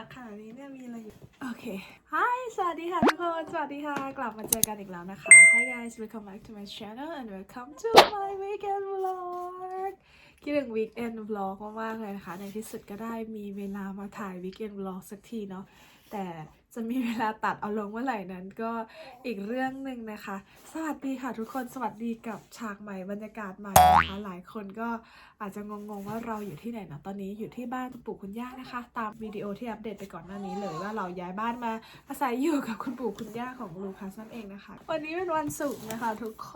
หนักขนาดนี้เนี่ยมีอะไรอยู่โอเค Hi สวัสดีค่ะทุกคน สวัสดีค่ะ กลับมาเจอกันอีกแล้วนะคะ Hi guys welcome back to my channel and welcome to my weekend vlog คิดถึง weekend vlog มากๆเลยนะคะ ในที่สุดก็ได้มีเวลามาถ่าย weekend vlog สักทีเนาะแต่ จะมีเวลาตัดเอาลงเมื่อไหร่นั้นก็อีกเรื่องหนึ่งนะคะ สวัสดีค่ะทุกคนสวัสดีกับฉากใหม่บรรยากาศใหม่นะคะหลายคนก็อาจจะงงๆว่าเราอยู่ที่ไหนนะตอนนี้อยู่ที่บ้านคุณปู่คุณย่านะคะ ตามวิดีโอที่อัปเดตไปก่อนหน้านี้เลยว่าเราย้ายบ้านมาอาศัยอยู่กับคุณปู่คุณย่าของลูคัสนั่นเองนะคะ วันนี้เป็นวันศุกร์นะคะ ทุกค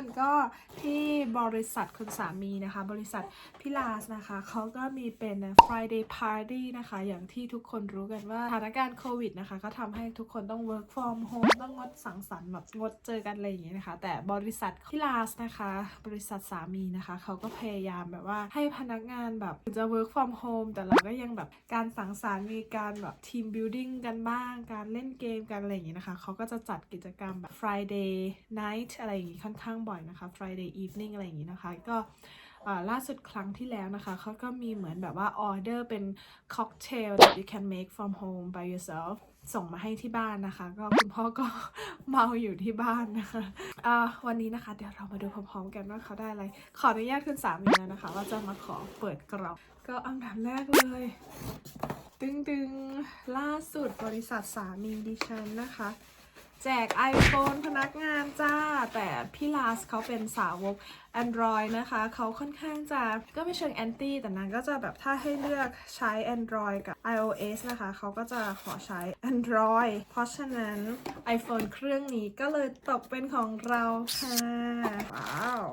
นก็ที่บริษัทคุณสามีนะคะ บริษัทพิลาสนะคะเขาก็มีเป็น Friday Party นะคะ อย่างที่ทุกคนรู้กันว่าสถานการณ์โควิดนะคะก็ทำให้ทุกคนต้อง work from home ต้องงดสังสรรค์แบบงดเจอกันอะไรอย่างเงี้ยนะคะ แต่บริษัทพิลาสนะคะ บริษัทสามีนะคะ เขาก็พยายามแบบว่าให้พนักงานแบบจะ work from home แต่เราก็ยังแบบการสังสรรค์มีการแบบ team building กันบ้าง การเล่นเกมกันอะไรอย่างเงี้ยนะคะ เขาก็จะจัดกิจกรรมแบบ Friday night อะไรอย่างงี้ค่อนข้างบ่อยนะคะ Friday evening อะไรอย่างงี้นะคะ ก็ล่าสุดครั้งที่แล้วนะคะ เขาก็มีเหมือนแบบว่าออเดอร์เป็น cocktail that you can make from home by yourself ส่งมาให้ที่บ้านนะคะ ก็คุณพ่อก็เมาอยู่ที่บ้านนะคะอ่าวันนี้นะคะ เดี๋ยวเรามาดูพร้อมๆกันว่าเขาได้อะไร ขออนุญาตคุณสามีแล้วนะคะ ว่าจะมาขอเปิดกล่องก็อันดับแรกเลย ตึงตึงๆล่าสุดบริษัทสามีดิฉันนะคะ แจก iPhone พนักงานจ้า แต่พี่ลาสเขาเป็นสาวก Android นะคะ เขาค่อนข้างจะก็ไม่เชิงแอนตี้แต่นางก็จะแบบถ้าให้เลือกใช้ Android กับ iOS นะคะ เขาก็จะขอใช้ Android เพราะฉะนั้น iPhone เครื่องนี้ก็เลยตกเป็นของเราค่ะ ว้าว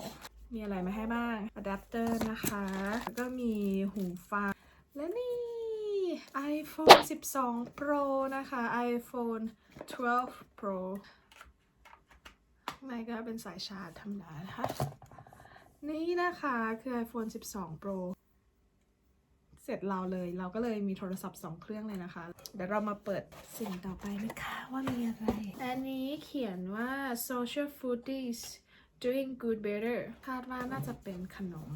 มีอะไรมาให้บ้างอะแดปเตอร์นะคะ ก็มีหูฟังและนี่ iPhone 12 Pro นะคะ iPhone 12 Pro ไม่ก็เป็นสายชาร์จธรรมดานะคะ นี่นะคะคือ iPhone 12 Pro เสร็จเราเลย เราก็เลยมีโทรศัพท์ 2 เครื่องเลยนะคะ เดี๋ยวเรามาเปิดสิ่งต่อไปนะคะว่ามีอะไร อันนี้เขียนว่า social foodies doing good better คาดว่าน่าจะเป็นขนม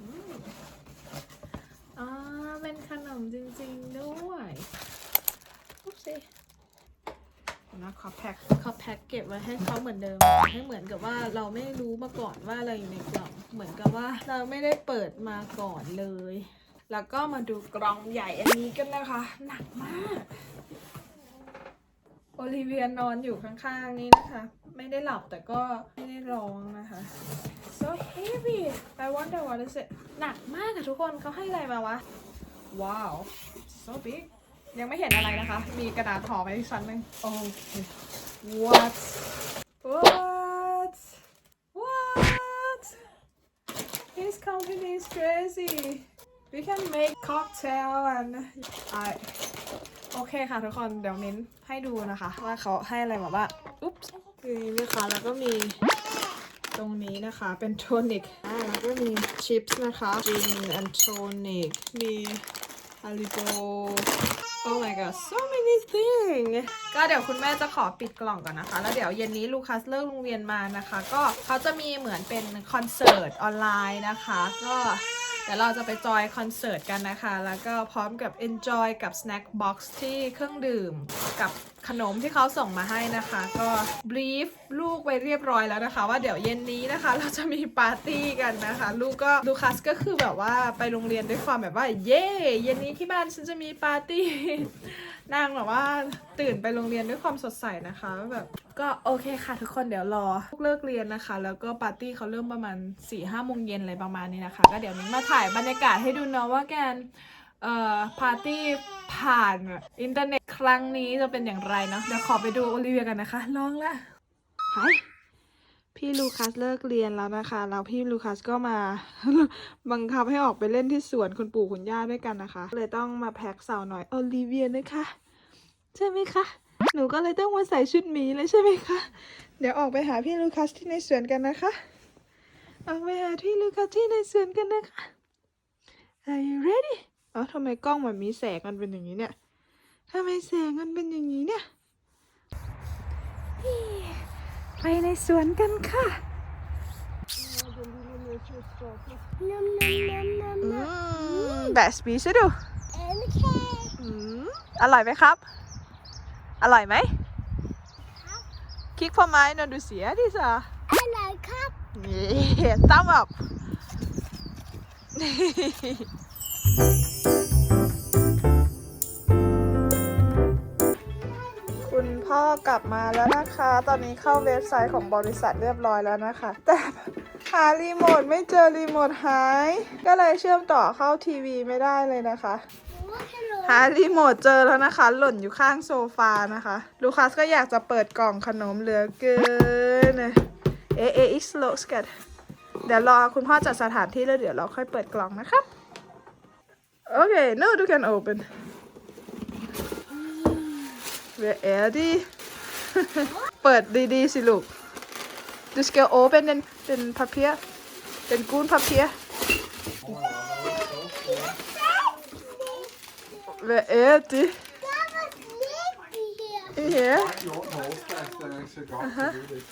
อืมอ๋อ เป็นขนมจริงๆด้วยอุ๊บสินะขอแพ็คขอแพ็คเก็บไว้ให้เขาเหมือนเดิม ให้เหมือนกับว่าเราไม่รู้มาก่อนว่าอะไรอยู่ในกล่อง เหมือนกับว่าเราไม่ได้เปิดมาก่อนเลย แล้วก็มาดูกล่องใหญ่อันนี้กันนะคะ หนักมาก โอลิเวียนอนอยู่ข้างๆนี้นะคะ ไม่ได้หลับแต่ก็ไม่ได้ร้องนะคะ so heavy I wonder what is it หนักมากอะทุกคนเขาให้อะไรมาวะ ว้าว so big ยังไม่เห็นอะไรนะคะ มีกระดาษห่อไว้ชั้นหนึ่งโอเค what what what this company is crazy we can make cocktail and I โอเคค่ะทุกคน เดี๋ยวมิ้นให้ดูนะคะ ว่าเขาให้อะไรมาบ้างอุ๊บคือนี่ค่ะแล้วก็มี ตรงนี้นะคะ เป็นโทนิกอ่าแล้วก็มีชิปส์นะคะจินแอนโทนิกมีฮาริโบ Oh my god so many things ก็เดี๋ยวคุณแม่จะขอปิดกล่องก่อนนะคะ แล้วเดี๋ยวเย็นนี้ลูคัสเลิกโรงเรียนมานะคะ ก็เขาจะมีเหมือนเป็นคอนเสิร์ตออนไลน์นะคะ ก็ ดี๋ยวเราจะไปจอยคอนเสิร์ตกันนะคะ แล้วก็พร้อมกับ enjoy กับ snack box ที่เครื่องดื่มกับขนมที่เขาส่งมาให้นะคะ ก็ brief ลูกไปเรียบร้อยแล้วนะคะ ว่าเดี๋ยวเย็นนี้นะคะ เราจะมีปาร์ตี้กันนะคะ ลูกก็ลูคัสก็คือแบบว่าไปโรงเรียนด้วยความแบบว่า เย้เย็นนี้ที่บ้านฉันจะมีปาร์ตี้ นางแบบว่าตื่นไปโรงเรียนด้วยความสดใสนะคะแบบ ก็โอเคค่ะทุกคนเดี๋ยวรอลูกเลิกเรียนนะคะ แล้วก็ปาร์ตี้เขาเริ่มประมาณ4ี่ห้าโมงเย็นอะไรประมาณนี้นะคะ ก็เดี๋ยวมิ้มาถ่ายบรรยากาศให้ดูเนาะว่าแกนเอ่อปาร์ตี้ผ่านอินเทอร์เน็ตครั้งนี้จะเป็นอย่างไรเนาะเดี๋ยวขอไปดูโอลิเวียกันนะคะลองละหายพี่ลูคัสเลิกเรียนแล้วนะคะแล้วพี่ลูคัสก็มา บังคับให้ออกไปเล่นที่สวนคุณปู่คุณย่าด้วยกันนะคะ เลยต้องมาแพ็คสาวหน่อยโอลิเวียนะคะ ใช่ไหมคะ หนูก็เลยต้องมาใส่ชุดหมีเลยใช่ไหมคะ เดี๋ยวออกไปหาพี่ลูคัสที่ในสวนกันนะคะออกไปหาพี่ลูคัสที่ในสวนกันนะคะ Are you ready อ๋อทำไมกล้องมันมีแสงมันเป็นอย่างนี้เนี่ยทำไมแสงมันเป็นอย่างนี้เนี่ยไปในสวนกันค่ะ Num num num num num. Mm, best piece to do. And the cake. อืมอร่อยไหมครับ อร่อยไหมคลิกพอไม้นอนดูเสียดิสะอะไรครับนี่ตั้มอับคุณพ่อกลับมาแล้วนะคะ ตอนนี้เข้าเว็บไซต์ของบริษัทเรียบร้อยแล้วนะคะ แต่หารีโมทไม่เจอรีโมทหาย ก็เลยเชื่อมต่อเข้าทีวีไม่ได้เลยนะคะว่าฮัลโหารีโมทเจอแล้วนะคะ หล่นอยู่ข้างโซฟานะคะ ลูคัสก็อยากจะเปิดกล่องขนมเหลือเกิน เอเอะอีสโลสกัดเดี๋ยวรอคุณพ่อจัดสถานที่แล้วเดี๋ยวเราค่อยเปิดกล่องนะครับ โอเค no you can open where are die เปิดดีๆสิลูก du skal open den den papir den gule papir Hvad er det? Der var slik Ja. her. Lånt hovedskrift er ikke så godt. Uh-huh. Det er lidt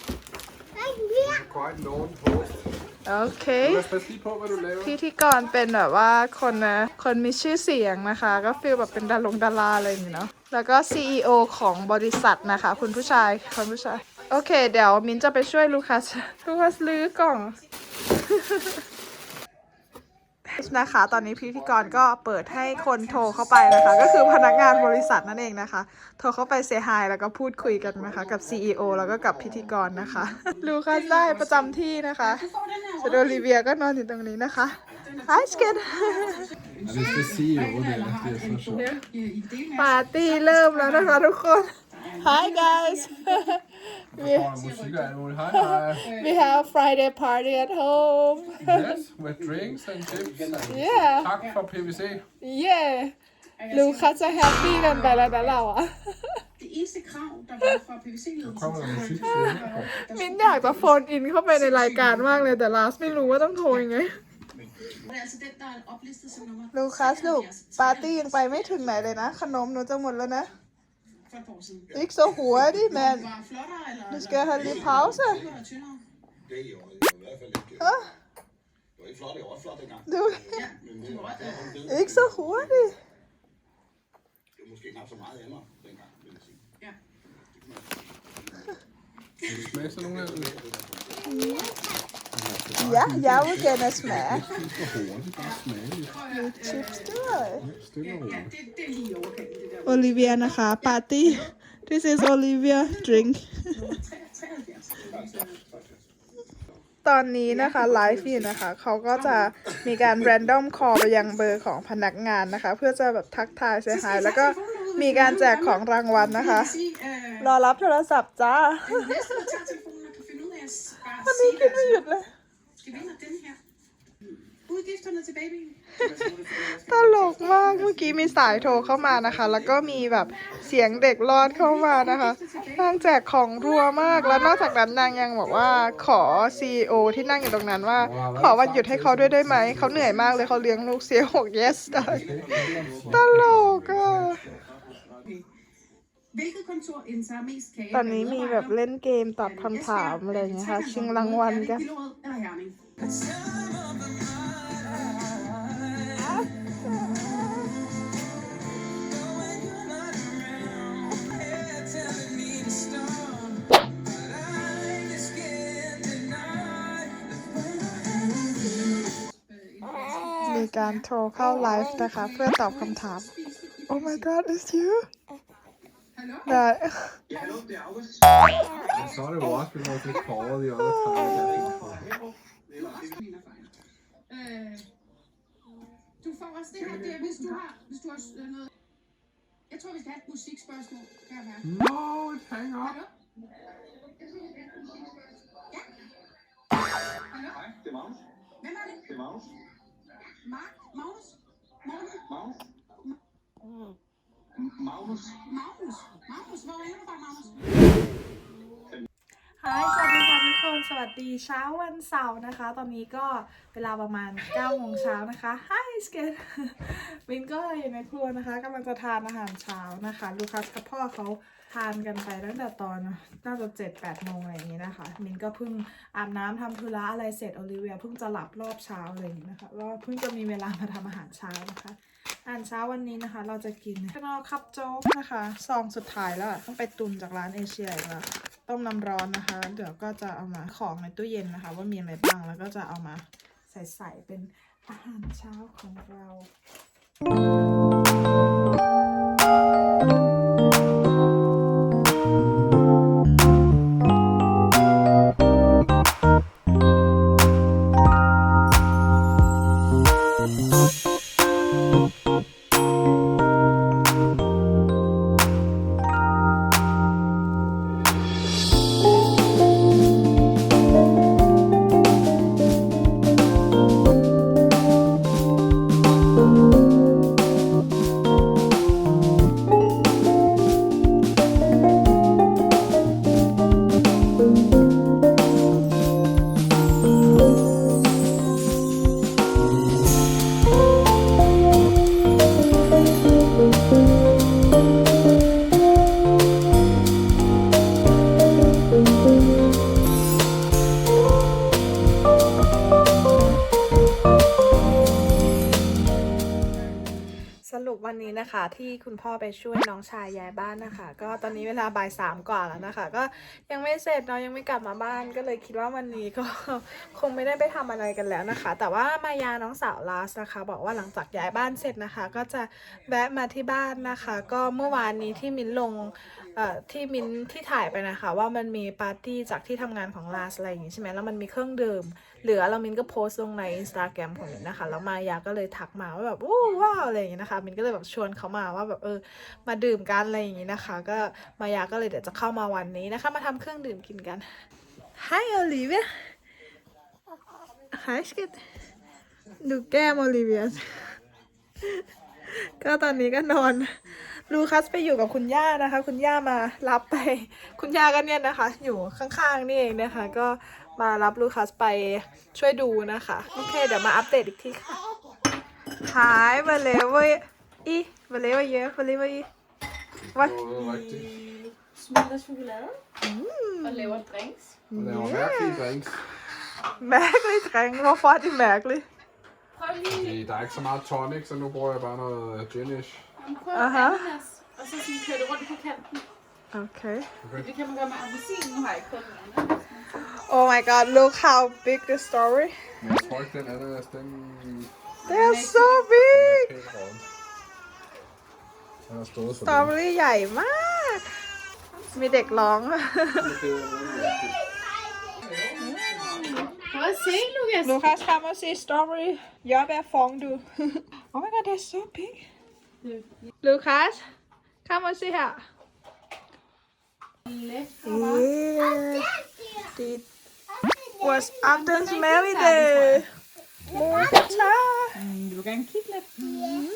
Der er mere. grøn lånt host. โอเค Pas lige på, hvad du laver. พิธีกรเป็นแบบว่าคนนะคนมีชื่อเสียงนะคะ ก็ฟีลแบบเป็นดารงดาราอะไรอย่างเงี้ยเนาะแล้วก็ CEO ของบริษัทนะคะ คุณผู้ชายคุณผู้ชาย โอเค เดี๋ยวมิ้นจะไปช่วยลูคัส ลูคัสลื้อกล่อง นะคะ ตอนนี้พิธีกรก็เปิดให้คนโทรเข้าไปนะคะ ก็คือพนักงานบริษัทนั่นเองนะคะ โทรเข้าไปเซฮายแล้วก็พูดคุยกันนะคะ กับ CEO แล้วก็กับพิธีกรนะคะลูคัสได้ประจำที่นะคะเซโดลิเวียก็นอนอยู่ตรงนี้นะคะ Hi, Skid Og det skal sige jo, det er, det er så sjovt. ปาร์ตี้เริ่มแล้วนะคะทุกคน Hi guys Der får musik og alt muligt. Hej, hej. we have Friday party at home Yes, with drinks and chips. And yeah tak for PVC. yeah ลูคัสจะแฮปปี้กันไปแล้วนะเราอะ Det eneste krav, der var fra Nu PVC-ledelsen, kommer der musik til. ikke? มินอยากจะโฟนอินเข้าไปในรายการมากเลยแต่ลาสไม่รู้ว่าต้องโทรยังไง det er altså den, der er oplistet som nummer ลูคัสลูก73ปาร์ตี้ยังไปไม่ถึงไหนเลยนะ ขนมหนูจะหมดแล้วนะ for et år siden. Ja. Ikke så hurtigt, mand. Eller? Nu skal jeg have lidt pause. Det er jo i hvert fald ikke. Ah. Det var ikke flot, det var også flot dengang. Det var... Ja, men det var, øh, det var, det var, ikke så hurtigt. Det var måske knap så meget andet dengang, vil jeg sige. Ja. Kan du smage sådan nogle af det? Ja, jeg vil gerne smage. Lidt chips, du er. Ja, det, det er lige overkant. Overkanten, det der. โอลิเวียนะคะปาร์ตี้ this is Olivia drink Nummer 73. ตอนนี้นะคะไลฟ์อยู่นะคะ เขาก็จะมีการ random call ไปยังเบอร์ของพนักงานนะคะ เพื่อจะแบบทักทายเสียหาย แล้วก็มีการแจกของรางวัลนะคะ Sige, øh, รอรับโทรศัพท์จ้า den næste, der tager telefonen og kan finde ud af at s- bare วันนี้ sige คิดไม่หยุด deres, เลย skal vi ind og den her? Udgifterne til babyen. ตลกมา กเมื่อกี้มีสายโทรเข้ามานะคะ แล้วก็มีแบบเสียงเด็กรอดเข้ามานะคะนางแจกของรัวมากแล้วนอกจากนั้นนางยังบอกว่าขอ CEO ที่นั่งอยู่ตรงนั้นว่า ขอวันหยุดให้เขาด้วยได้ไหมเขาเหนื่อยมากเลยเขาเลี้ยงลูกเสียหก yes ได้ตลกอะตอนนี้มีแบบเล่นเกมตอบคำถามอะไรเงี้ยค่ะ ชิงรางวัลกัน การโทรเข้าไลฟ์นะคะ เพื่อตอบคำถาม Oh my god it's you ได้ Men så er det jo også, vi må lidt kåret i andre tanker. Øh, Du får også det her der, hvis du har, hvis du har øh, noget... Jeg tror, vi skal have et musikspørgsmål. Her, her. No, it hang up. Hallo? Ja? Hallo? Hej, det er Magnus. Hvem er det? Det er Magnus. Mark? Magnus? Morten? Magnus. Magnus. Magnus? Magnus? Hvor er du fra, Magnus? ฮายสวัสดีค่ะทุกคน สวัสดีเช้าวันเสาร์นะคะ ตอนนี้ก็เวลาประมาณ9โมงเช้านะคะฮายสเกตวินก็อยู่ในครัวนะคะกำลังจะทานอาหารเช้านะคะ ลูคัสกับพ่อเขา ทานกันไปตั้งแต่ตอนน่าจะเจ็ดแปดโมงอะไรอย่างนี้นะคะ มินก็เพิ่งอาบน้ำทำธุระอะไรเสร็จโอลิเวียเพิ่งจะหลับรอบเช้าอะไรอย่างนี้นะคะก็เพิ่งจะมีเวลามาทำอาหารเช้านะคะอาหารเช้าวันนี้นะคะ เราจะกินข้าวนอคับโจ๊กนะคะซองสุดท้ายแล้วต้องไปตุนจากร้านเอเชียอีกแล้วต้มน้ำร้อนนะคะ เดี๋ยวก็จะเอามาของในตู้เย็นนะคะ ว่ามีอะไรบ้างแล้วก็จะเอามาใส่ใส่ๆเป็นอาหารเช้าของเรา คุณพ่อไปช่วยน้องชายย้ายบ้านนะคะ ก็ตอนนี้เวลาบ่ายสามกว่าแล้วนะคะ ก็ยังไม่เสร็จเนาะยังไม่กลับมาบ้านก็เลยคิดว่าวันนี้ก็คงไม่ได้ไปทำอะไรกันแล้วนะคะ แต่ว่ามายาน้องสาวลาสนะคะ บอกว่าหลังจากย้ายบ้านเสร็จนะคะ ก็จะแวะมาที่บ้านนะคะ ก็เมื่อวานนี้ที่มิ้นลงเอ่อที่มิ้นที่ถ่ายไปนะคะ ว่ามันมีปาร์ตี้จากที่ทำงานของลาสอะไรอย่างงี้ใช่ไหมแล้วมันมีเครื่องดื่ม เหลือแล้วมินก็โพสต์ลงในอินสตาแกรมของมินนะคะ แล้วมายาก็เลยทักมาว่าแบบโอ้ว้าวอะไรอย่างงี้นะคะมินก็เลยแบบชวนเขามาว่าแบบเออมาดื่มกันอะไรอย่างงี้นะคะ ก็มายาก็เลยเดี๋ยวจะเข้ามาวันนี้นะคะ มาทำเครื่องดื่มกินกัน Hi Olivia Hi Skit ดูแก้มโอลิเวียก็ตอนนี้ก็นอน ลูคัสไปอยู่กับคุณย่านะคะ คุณย่ามารับไป คุณย่าก็เนี่ยนะคะ อยู่ข้างๆนี่เองนะคะ ก็ มารับลูคัสไปช่วยดูนะคะ โอเค เดี๋ยวมาอัปเดตอีกทีค่ะ Hej, hvad laver I? Hvad laver I? Hvad laver I? Hvad? Og rigtig. smelter chokolade mm. og laver drinks. Og laver mærkelige drinks. Mærkeligt dreng. Hvorfor er det mærkeligt? Prøv lige Fordi der er ikke så meget tonic, så nu bruger jeg bare noget ginish. prøv Aha. ananas, og så sådan køre det rundt på kanten. Okay. Det kan man gøre med appelsin. Nu har jeg ikke prøvet med ananas. Oh my god, look how big the story. Men jeg tror ikke, den ananas, den Det er så big! er helt råden. Den har stået for længe. Strawberry ใหญ่มาก มีเด็กร้อง Det er rigtigt. Prøv at se, Lukas. Lukas, kom og se strawberry. Jordbær fondue. oh my god, det er så big. Lukas, kom og se her. Yeah. It was Abdon's merry day. Mutter. Du kan kigge lidt. Mm.